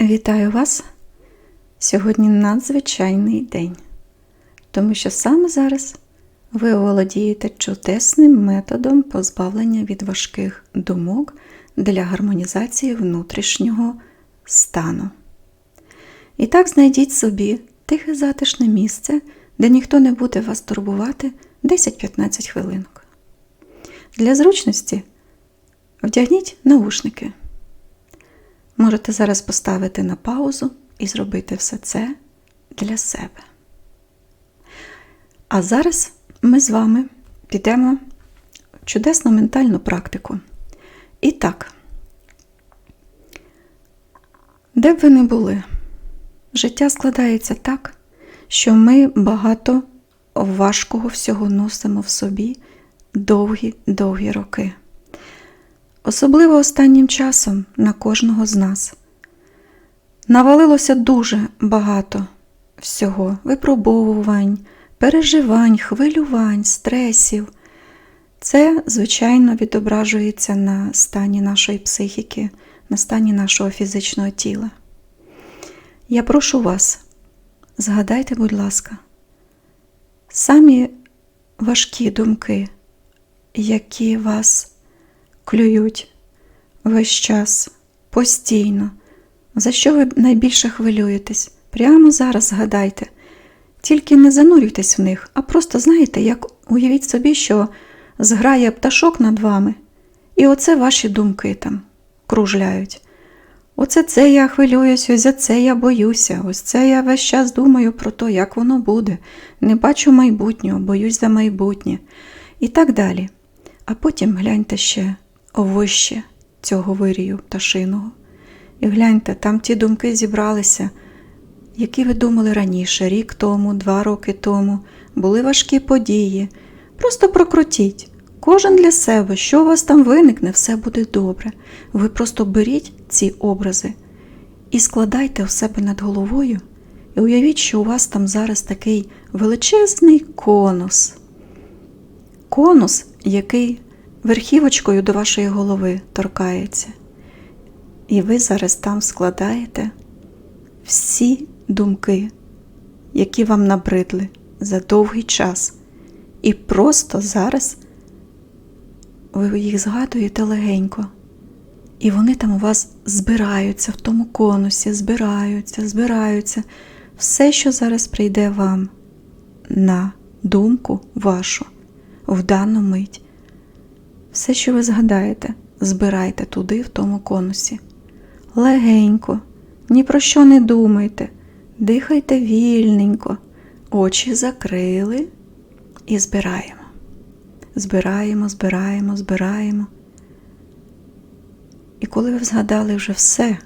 Вітаю вас! Сьогодні надзвичайний день, тому що саме зараз ви володієте чудесним методом позбавлення від важких думок для гармонізації внутрішнього стану. І так знайдіть собі тихе затишне місце, де ніхто не буде вас турбувати 10-15 хвилинок. Для зручності вдягніть наушники. Можете зараз поставити на паузу і зробити все це для себе. А зараз ми з вами підемо в чудесну ментальну практику. І так, де б ви не були, життя складається так, що ми багато важкого всього носимо в собі довгі-довгі роки. Особливо останнім часом на кожного з нас. Навалилося дуже багато всього випробовувань, переживань, хвилювань, стресів. Це, звичайно, відображується на стані нашої психіки, на стані нашого фізичного тіла. Я прошу вас, згадайте, будь ласка, самі важкі думки, які вас клюють весь час, постійно. За що ви найбільше хвилюєтесь? Прямо зараз згадайте. Тільки не занурюйтесь в них, а просто знаєте, як уявіть собі, що зграє пташок над вами, і оце ваші думки там кружляють. Оце це я хвилююсь, ось за це я боюся, ось це я весь час думаю про те, як воно буде. Не бачу майбутнього, боюсь за майбутнє. І так далі. А потім гляньте ще вище цього вирію пташиного. І гляньте, там ті думки зібралися, які ви думали раніше, рік тому, два роки тому, були важкі події. Просто прокрутіть. Кожен для себе, що у вас там виникне, все буде добре. Ви просто беріть ці образи і складайте у себе над головою, і уявіть, що у вас там зараз такий величезний конус. Конус, який верхівочкою до вашої голови торкається. І ви зараз там складаєте всі думки, які вам набридли за довгий час. І просто зараз ви їх згадуєте легенько. І вони там у вас збираються в тому конусі, збираються, збираються. Все, що зараз прийде вам на думку вашу в дану мить. Все, що ви згадаєте, збирайте туди, в тому конусі. Легенько, ні про що не думайте, дихайте вільненько, очі закрили і збираємо. Збираємо, збираємо, збираємо. І коли ви згадали вже все,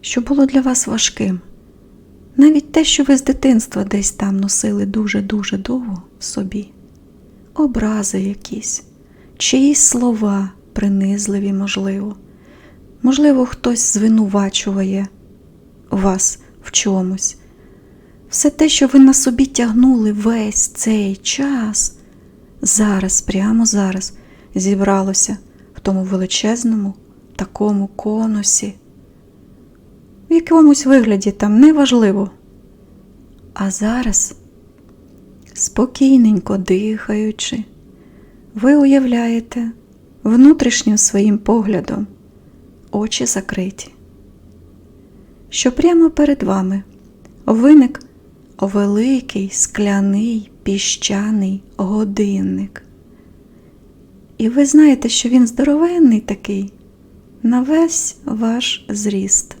що було для вас важким, навіть те, що ви з дитинства десь там носили дуже-дуже довго в собі, образи якісь, чиїсь слова принизливі, можливо. Можливо, хтось звинувачує вас в чомусь. Все те, що ви на собі тягнули весь цей час, зараз, прямо зараз, зібралося в тому величезному такому конусі, в якомусь вигляді там неважливо. А зараз, спокійненько дихаючи, ви уявляєте внутрішнім своїм поглядом очі закриті, що прямо перед вами виник великий скляний піщаний годинник. І ви знаєте, що він здоровенний такий на весь ваш зріст.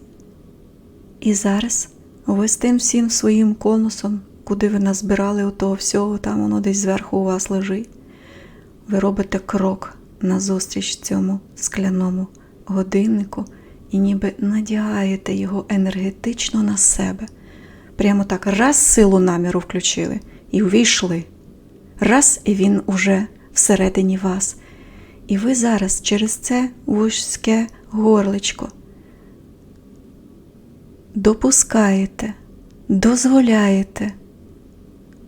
І зараз ви з тим всім своїм конусом, куди ви назбирали отого всього, там воно десь зверху у вас лежить, ви робите крок назустріч цьому скляному годиннику і ніби надягаєте його енергетично на себе. Прямо так раз силу наміру включили і увійшли. Раз і він уже всередині вас. І ви зараз через це вузьке горличко допускаєте, дозволяєте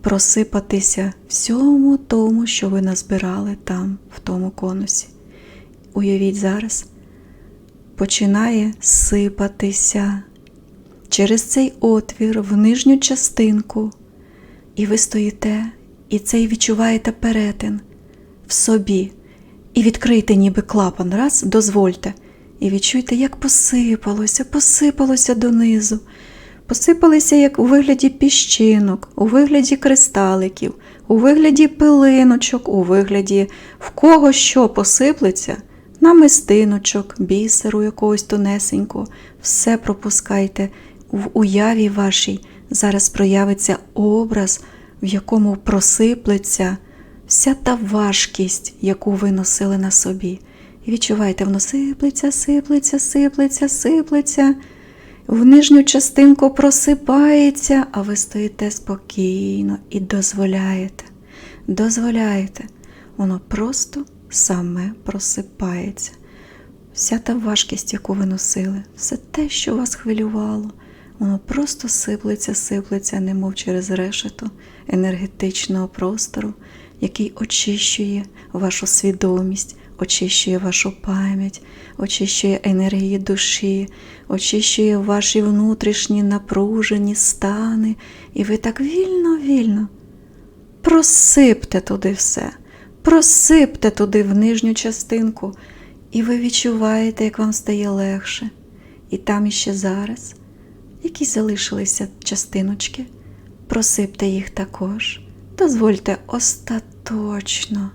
просипатися всьому тому, що ви назбирали там, в тому конусі. Уявіть зараз, починає сипатися через цей отвір в нижню частинку, і ви стоїте, і цей відчуваєте перетин в собі. І відкрийте ніби клапан, раз, дозвольте, і відчуйте, як посипалося, посипалося донизу. Посипалися як у вигляді піщинок, у вигляді кристаликів, у вигляді пилиночок, у вигляді в кого що посиплеться, намистиночок, бісеру якогось тонесенького. Все пропускайте в уяві вашій. Зараз проявиться образ, в якому просиплеться вся та важкість, яку ви носили на собі. І відчувайте, воно сиплеться, сиплеться, сиплеться, сиплеться в нижню частинку просипається, а ви стоїте спокійно і дозволяєте, дозволяєте, воно просто саме просипається. Вся та важкість, яку ви носили, все те, що вас хвилювало, воно просто сиплеться, сиплеться, немов через решето енергетичного простору, який очищує вашу свідомість, очищує вашу пам'ять, очищує енергії душі, очищує ваші внутрішні напружені стани, і ви так вільно-вільно просипте туди все, просипте туди в нижню частинку, і ви відчуваєте, як вам стає легше. І там іще зараз якісь залишилися частиночки, просипте їх також, дозвольте остаточно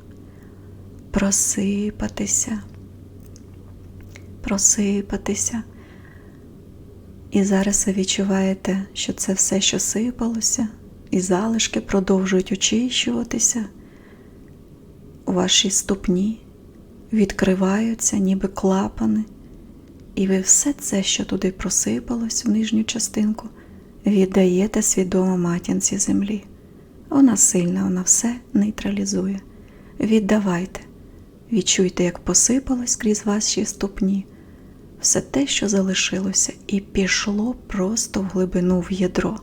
просипатися, просипатися. І зараз ви відчуваєте, що це все, що сипалося, і залишки продовжують очищуватися. Ваші ступні відкриваються, ніби клапани, і ви все це, що туди просипалось в нижню частинку, віддаєте свідомо матінці землі. Вона сильна, вона все нейтралізує. Віддавайте, відчуйте, як посипалось крізь ваші ступні все те, що залишилося, і пішло просто в глибину в ядро,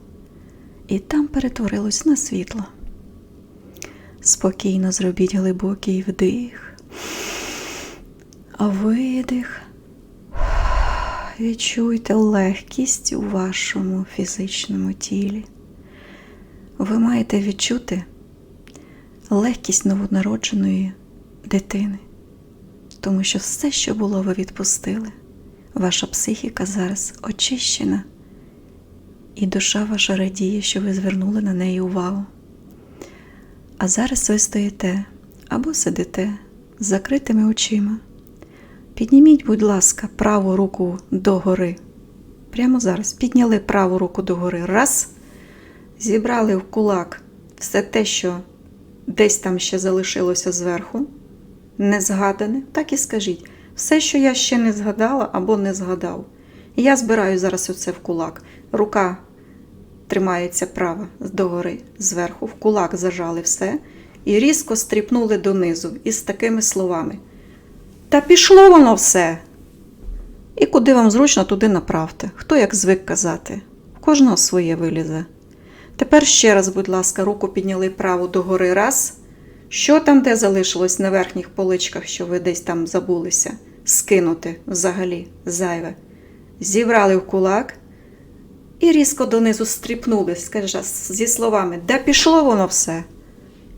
і там перетворилось на світло. Спокійно зробіть глибокий вдих, видих. Відчуйте легкість у вашому фізичному тілі. Ви маєте відчути легкість новонародженої дитини, тому що все, що було, ви відпустили. Ваша психіка зараз очищена, і душа ваша радіє, що ви звернули на неї увагу. А зараз ви стоїте або сидите з закритими очима. Підніміть, будь ласка, праву руку догори. Прямо зараз підняли праву руку догори. Раз. Зібрали в кулак все те, що десь там ще залишилося зверху, не згадане, так і скажіть. Все, що я ще не згадала або не згадав. Я збираю зараз оце в кулак. Рука тримається права догори, зверху, в кулак зажали все і різко стріпнули донизу із такими словами. Та пішло воно все. І куди вам зручно, туди направте. Хто як звик казати, в кожного своє вилізе. Тепер ще раз, будь ласка, руку підняли праву догори раз. Що там, де залишилось на верхніх поличках, що ви десь там забулися, скинути взагалі зайве. Зібрали в кулак і різко донизу стріпнули, зі словами, де пішло воно все.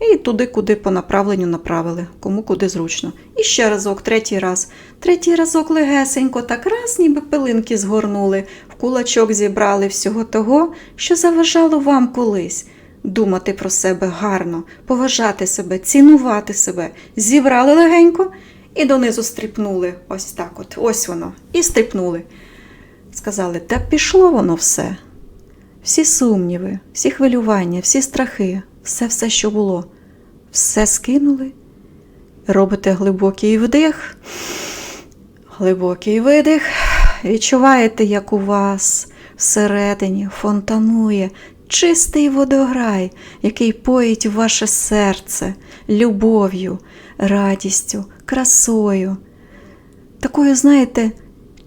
І туди, куди по направленню направили, кому куди зручно. І ще разок, третій раз. Третій разок легесенько, так раз, ніби пилинки згорнули, в кулачок зібрали всього того, що заважало вам колись думати про себе гарно, поважати себе, цінувати себе. Зібрали легенько і донизу стріпнули. Ось так от, ось воно. І стріпнули. Сказали, та пішло воно все. Всі сумніви, всі хвилювання, всі страхи, все, все, що було, все скинули. Робите глибокий вдих, глибокий видих. Відчуваєте, як у вас всередині фонтанує чистий водограй, який поїть ваше серце любов'ю, радістю, красою. Такою, знаєте,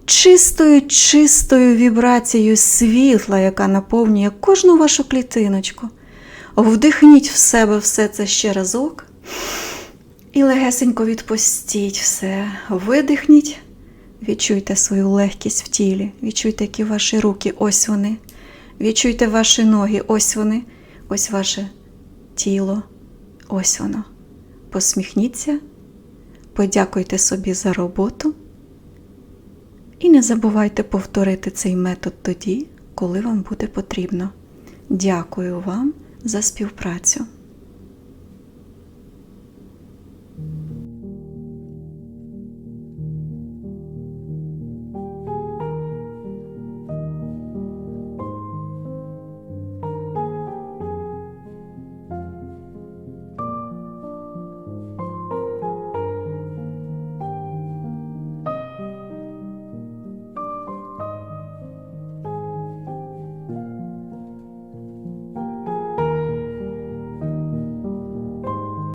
чистою, чистою вібрацією світла, яка наповнює кожну вашу клітиночку. Вдихніть в себе все це ще разок і легесенько відпустіть все. Видихніть, Відчуйте свою легкість в тілі, відчуйте, які ваші руки, ось вони. Відчуйте ваші ноги, ось вони, ось ваше тіло, ось воно. Посміхніться, подякуйте собі за роботу і не забувайте повторити цей метод тоді, коли вам буде потрібно. Дякую вам за співпрацю.